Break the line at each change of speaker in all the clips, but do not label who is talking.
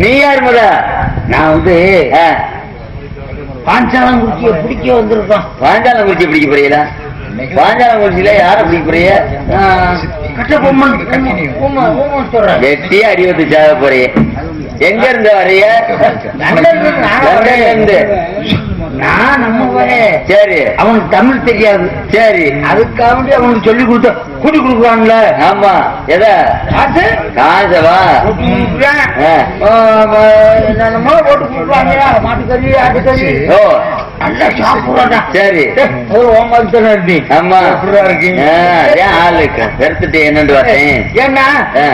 நீ யார் முத?
நான் வந்து பாஞ்சாலங்குறிச்சியை பிடிக்க வந்திருக்கோம்.
பாஞ்சாலங்குறிச்சி பிடிக்க போறீங்களா? பாஞ்சாலங்குறிச்சியில யார பிடிக்க போறீங்க?
கட்ட பொம்மன் பொம்மன் பொம்மன் சொல்றேன்
வெட்டி அடிவத்து சாக போறீங்க. எங்க இருந்து வரைய
இருந்து. நான் நம்ம ஊரே.
சரி.
அவனுக்கு தமிழ் தெரியாது.
சரி.
அதுக்காக அவனுக்கு சொல்லி கொடுத்த கூட்டி கொடுக்குறான்ல.
ஆமா. எத?
காசு?
காசவா?
என்னென்னமோ போட்டு கொடுக்குறாங்க. மாட்டுக்கறி ஆட்டுக்கறி.
ஓ.
நல்லா சாப்பிடுறாடா
சரி.
ஒரு தானே இருந்தி
ஆமா.
அப்படிதான் இருக்கீங்க
ஏன் ஆளுக்கு வெறுத்துட்டு என்னன்னு
ஏன்னா.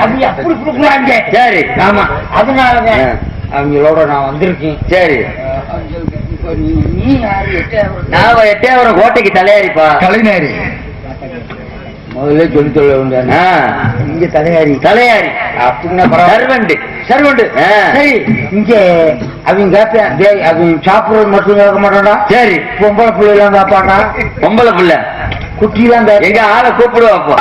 அப்படி அப்படி கொடுக்குறாங்க.
சரி.
ஆமா. அதனாலதான். அவங்களோட நான் வந்திருக்கேன்.
சரி.
இப்ப நீ- நீ யாரு எட்டாவது?
நான் எட்டையாவரம் கோட்டைக்கு தலையாரிப்பா.
தலைநாரி. முதல்ல சொல்லி சொல்ல இங்க தலையாரி
தலையாரி.
அப்படின்னா
சர்வண்டு
சர்வண்டு. சரி இங்க அவங்க கேட்பேன் டேய் அவங்க சாப்பிடுறது மட்டும் கேட்க மாட்டான்டா.
சரி.
பொம்பளை பிள்ளைலாம் கேட்பான்டா
பொம்பளை புள்ள.
குட்டிலாம்
எங்க ஆளை கூப்பிடுவோம் அப்போ?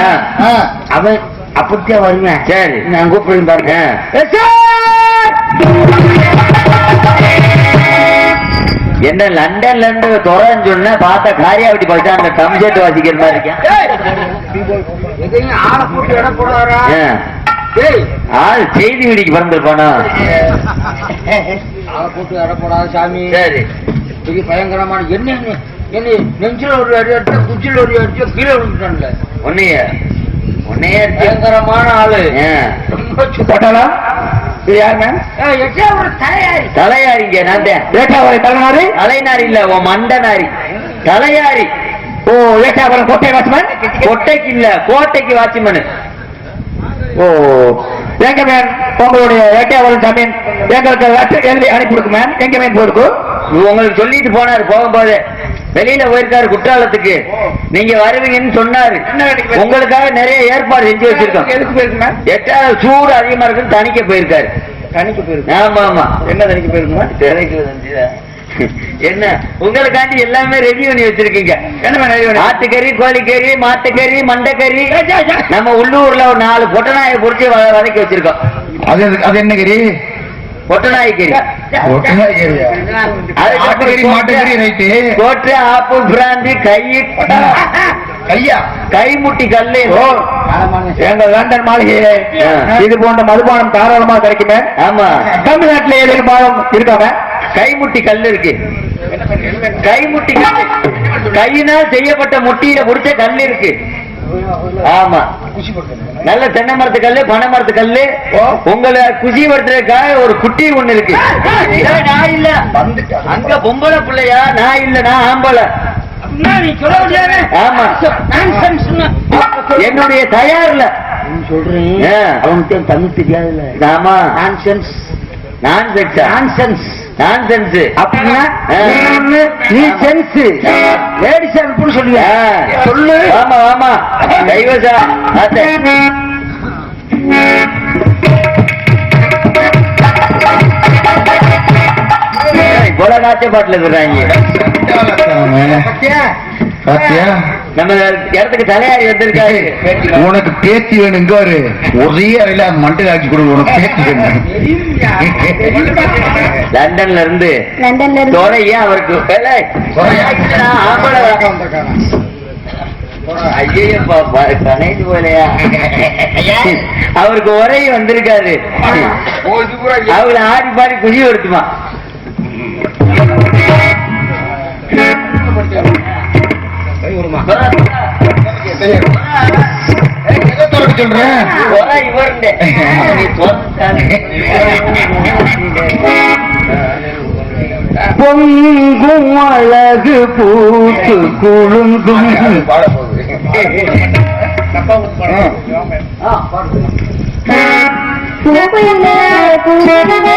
ஆ,
ஆ, அவன் அப்படித்தான் வருவேன்
சரி.
நான் கூப்பிடுறேன் பாருங்க!
என்ன லண்டன்ல இருந்து துறன்னு சொன்ன பார்த்தா காரியாவட்டி பார்த்தா அந்த கம்செட் வாசிக்கிற மாதிரி இருக்கேன்.
ஆளை
செய்தி வீடிக்கு பிறந்திருப்பானா?
ஆளை போட்டு எடை போடாத சாமி.
சரி.
பெரிய பயங்கரமான என்ன என்ன- நெஞ்சில ஒரு அடி அடிச்சா குச்சில ஒரு அடி அடிச்சா கீழே விழுந்துட்டான்ல.
உன்னைய. உன்னைய
பயங்கரமான ஆளு. ரொம்ப போட்டாளா? இது எட்டே ஒரு தலையாரி.
தலையாரிங்க நான் தான்
ஏட்டாவரை தலைநாரி?
தலைநாரி இல்ல உன் மண்டனாரி தலையாரி.
ஓ ஏட்டாவரம் கோட்டை வாட்ச்மேன்?
கொட்டைக்கு இல்ல கோட்டைக்கு வாட்ச்மேனு.
ஓ எங்க மேன் உங்களுடைய ஏட்டாவரம் ஜமீன் எங்களுக்கு அனுப்பி கொடுக்கு மேன் எங்க மேன் போருக்கு
உங்களுக்கு சொல்லிட்டு போனாரு போகும்போது. வெளியில போயிருக்காரு குற்றாலத்துக்கு. நீங்க வருவீங்கன்னு சொன்னாரு. உங்களுக்காக நிறைய ஏற்பாடு செஞ்சு வச்சிருக்கோம். எட்டாவது சூடு அதிகமா இருக்குன்னு தணிக்க போயிருக்காரு.
தனிக்கு போயிருக்கு
ஆமா ஆமா.
என்ன தனிக்கு போயிருக்கு மேன்
திரைக்கு வந்துச்சுதா. என்ன? உங்களுக்காண்டி எல்லாமே ரெடி பண்ணி வச்சிருக்கீங்க. ஆட்டுக்கறி கோழிக்கறி மாட்டுக்கறி மண்டைக்கறி. நம்ம உள்ளூர்ல ஒரு நாலு பொட்டநாயை பொறிச்சு வ- வதக்கி வச்சிருக்கோம்.
அது அது என்ன கறி
கோட்டு ஆப்பு பிராந்தி கை
கையா?
கைமுட்டி கல்லு.
எங்க லண்டன் மாளிகையிலே. இது போன்ற மதுபானம் தாராளமா கிடைக்குமே?
ஆமா.
தமிழ்நாட்டில் ஏதேனும் பானம் இருக்காம?
கைமுட்டி கல் இருக்கு. கைமுட்டி கல் கையினால் செய்யப்பட்ட முட்டியில பிடிச்ச கல் இருக்கு. ஆமா. நல்ல தென்னை மரத்து கல்லு பனை மரத்து கல்லு. உங்களை குஷி படுத்துறதுக்காக ஒரு குட்டி ஒண்ணு இருக்கு. நான் இல்ல. அங்க பொம்பளை பிள்ளையா? நான் இல்ல நான் ஆம்பளை. ஆமா. என்னுடைய தயார்ல.
சொல்றேன். அவனுக்கு தமிழ் தெரியாதுல்ல
ஆமா.
நான்சென்ஸ்
நான்சென்ஸ்
நான்சென்ஸ்
நான்சென்ஸ்
அப்படின்னா
ஆ.
நீ சென்ஸ் அனுப்புன்னு சொல்லுவேன்
ஆ.
சொல்லு
ஆமா ஆமா அத்தை. கொலை நாட்டிய பாட்டுல?
பாத்தியா
நம்ம இடத்துக்கு தலையாரி வந்திருக்காரு.
உனக்கு பேத்தி வேணும் இங்க ஒரு ஒரே அறையில மண்டை ஆக்கி கொடு உனக்கு பேத்தி வேணும்.
லண்டன்ல இருந்து
லண்டன்ல இருந்து.
துறையே அவருக்கு? அவருக்கு உரை வந்திருக்காரு. அவங்கள ஆடி பாடி குழி வருத்துமா
சொல்றேன்
பொங்கும் அழகு பூத்து குழுங்கும்
பூங்குயிலே,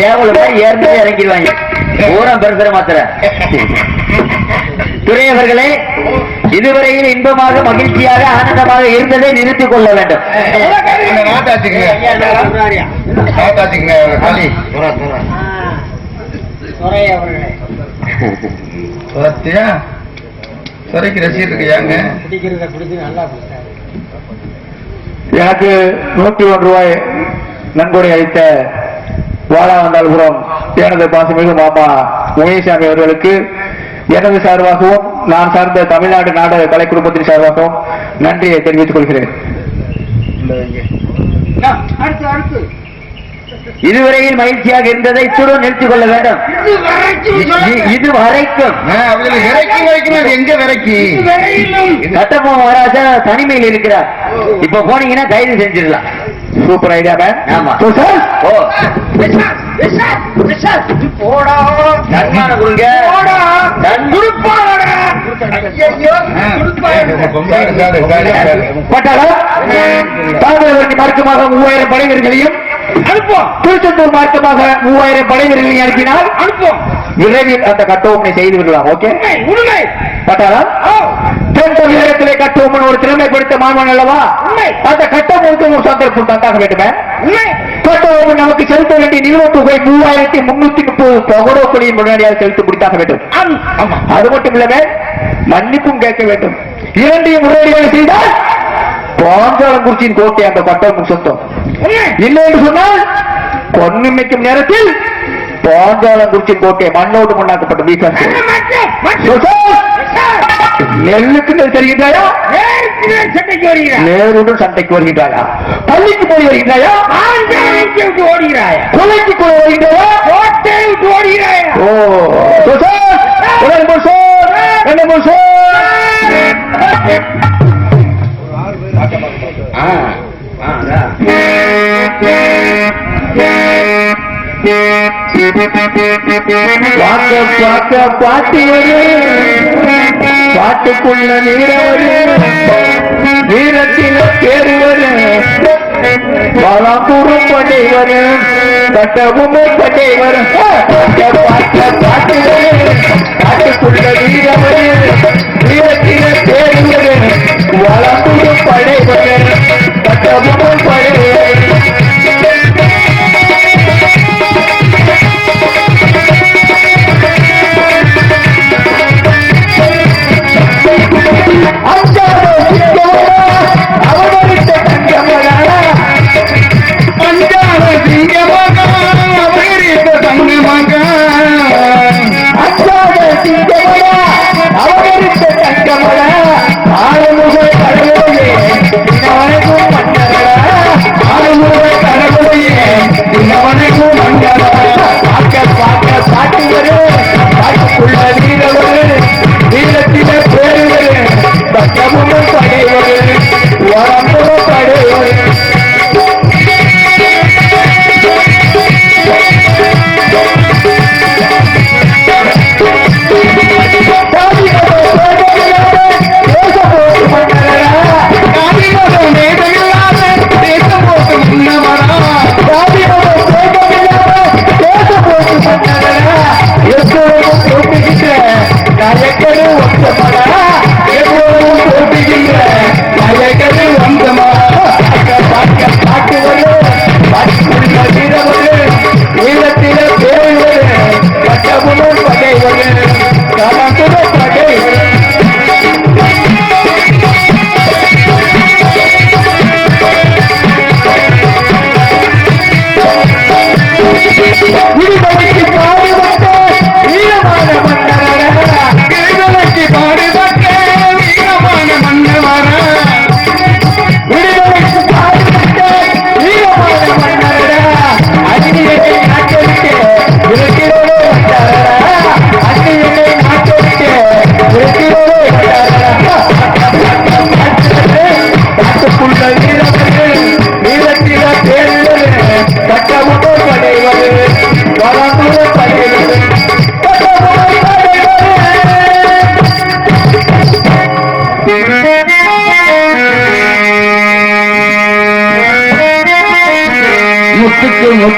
போய் ஏற்கனவே இறங்கிடுவாங்க. ஊரம் பெருசுற மாத்திர துறையவர்களே இதுவரையில் இன்பமாக மகிழ்ச்சியாக ஆனந்தமாக இருந்ததை நிறுத்திக் கொள்ள வேண்டும்.
துறைக்கு ரசிகர் இருக்கியாங்க
எனக்கு நூற்றி ஒன்று ரூபாய் நன்கொடை அளித்த வாழாவந்தாள்புரம் எனது பாசமிகு மாமா. முனிசாமி அவர்களுக்கு எனது சார்பாகவும் நான் சார்ந்த தமிழ்நாடு நாடக கலை குடும்பத்தின் சார்பாகவும் நன்றியை தெரிவித்துக் கொள்கிறேன்.
இதுவரையில் மகிழ்ச்சியாக இருந்ததை இத்துடன் நிறுத்திக் கொள்ள வேண்டும். இது வரைக்கும்
எங்க விரைக்கி?
சட்டமோ மகாராஜா தனிமையில் இருக்கிறார். இப்ப போனீங்கன்னா கைது செஞ்சிடலாம்.
சூப்பர் ஐடியா மேன்
ஆமா.
சார்
ஓ. கொடுங்க. சன்-
பட்டாளம் தாமிரபரணி மார்க்கமாக மூவாயிரம் படை வீரர்களையும் அனுப்புவோம். திருச்செந்தூர் மார்க்கமாக மூவாயிரம் படை வீரர்களையும் அனுப்பினால் அனுப்புவோம். விரைவில் அந்த கட்டோமனை செய்து விடலாம் ஓகே? உண்மை தென் தமிழகத்திலே கட்டோமன் ஒரு திறமை கொடுத்த மாணவன் அல்லவா? அந்த கட்டோமுக்கு ஒரு சந்தர்ப்பம் தந்தாக வேண்டுமே? கட்டோமன் நமக்கு செலுத்த வேண்டிய நிலுவைத் தொகை மூவாயிரத்தி முன்னூத்தி முப்பது பகோடோ கொடியின் முன்னாடியாக செலுத்தி முடித்தாக வேண்டும். அது மட்டும் இல்லவே மன்னிப்பும் கேட்க வேண்டும். இரண்டையும் முறையீடுகள் செய்தால் பாஞ்சாலங்குறிச்சியின் கோட்டை அந்த பட்டம் சொந்தம். இல்லை என்று சொன்னால் பொன்னிமைக்கும் நேரத்தில் பாஞ்சாலங்குறிச்சி கோட்டை மண்ணோடு முன்னாக்கப்பட்ட மீசாசு நெல்லுக்கு நெல் தெரிகின்றாயா
சண்டைக்கு வருகிறாய்?
நேருடன் சண்டைக்கு வருகின்றாயா பள்ளிக்கு போய் வருகின்றாயா
ஓடுகிறாயா?
கொலைக்கு போய் வருகின்றாயா
கோட்டையை விட்டு ஓடுகிறாயா?
ஓ
ஆ ஆ.
பார்க்க பார்க்க பாட்டியது பாட்டுக்குள்ள நீரவரு. நீரத்தில தேருவரு பலாப்பூரும் படைவரு. கட்டவும் படைவரு. பார்க்க பாட்டியது பாட்டுக்குள்ள நீரவரு. நீரத்தில தேருவரு பலாப்பூரும் படைவரு. கட்டவும்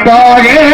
পরে